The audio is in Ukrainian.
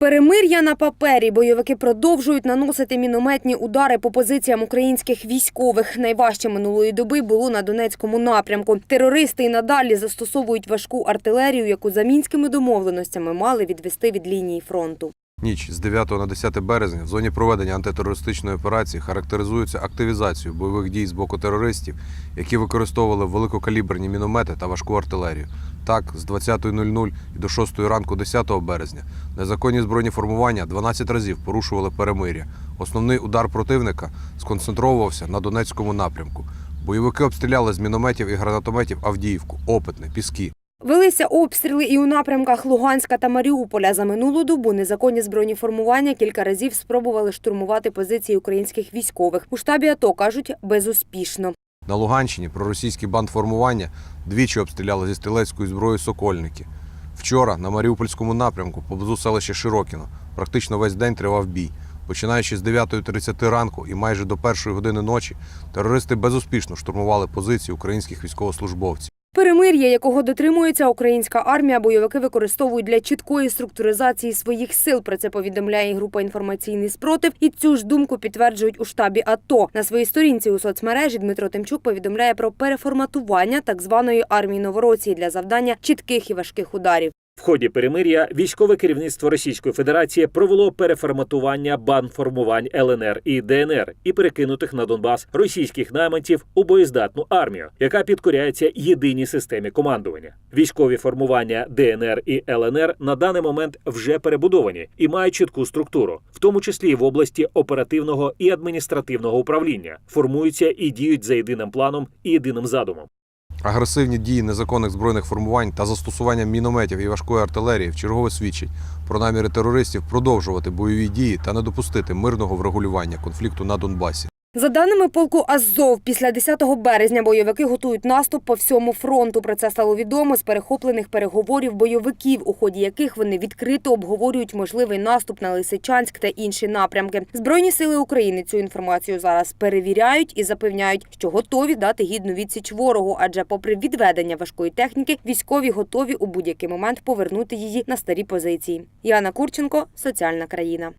Перемир'я на папері. Бойовики продовжують наносити мінометні удари по позиціям українських військових. Найважче минулої доби було на Донецькому напрямку. Терористи і надалі застосовують важку артилерію, яку за мінськими домовленостями мали відвести від лінії фронту. Ніч з 9 на 10 березня в зоні проведення антитерористичної операції характеризується активізацією бойових дій з боку терористів, які використовували великокаліберні міномети та важку артилерію. Так, з 20.00 і до 6 ранку 10 березня незаконні збройні формування 12 разів порушували перемир'я. Основний удар противника сконцентровувався на Донецькому напрямку. Бойовики обстріляли з мінометів і гранатометів Авдіївку, Опитне, Піски. Велися обстріли і у напрямках Луганська та Маріуполя. За минулу добу незаконні збройні формування кілька разів спробували штурмувати позиції українських військових. У штабі АТО кажуть безуспішно. На Луганщині проросійські бандформування двічі обстріляли зі стрілецької зброї Сокольники. Вчора на Маріупольському напрямку поблизу селища Широкіно практично весь день тривав бій. Починаючи з 9.30 ранку і майже до першої години ночі, терористи безуспішно штурмували позиції українських військовослужбовців. Перемир'я, якого дотримується українська армія, бойовики використовують для чіткої структуризації своїх сил. Про це повідомляє група інформаційний спротив. І цю ж думку підтверджують у штабі АТО. На своїй сторінці у соцмережі Дмитро Тимчук повідомляє про переформатування так званої армії Новоросії для завдання чітких і важких ударів. В ході перемир'я військове керівництво Російської Федерації провело переформатування банформувань ЛНР і ДНР і перекинутих на Донбас російських найманців у боєздатну армію, яка підкоряється єдиній системі командування. Військові формування ДНР і ЛНР на даний момент вже перебудовані і мають чітку структуру, в тому числі в області оперативного і адміністративного управління, формуються і діють за єдиним планом і єдиним задумом. Агресивні дії незаконних збройних формувань та застосування мінометів і важкої артилерії вчергове свідчить про наміри терористів продовжувати бойові дії та не допустити мирного врегулювання конфлікту на Донбасі. За даними полку Азов, після 10 березня бойовики готують наступ по всьому фронту. Про це стало відомо з перехоплених переговорів бойовиків, у ході яких вони відкрито обговорюють можливий наступ на Лисичанськ та інші напрямки. Збройні сили України цю інформацію зараз перевіряють і запевняють, що готові дати гідну відсіч ворогу. Адже, попри відведення важкої техніки, військові готові у будь-який момент повернути її на старі позиції. Яна Курченко, соціальна країна.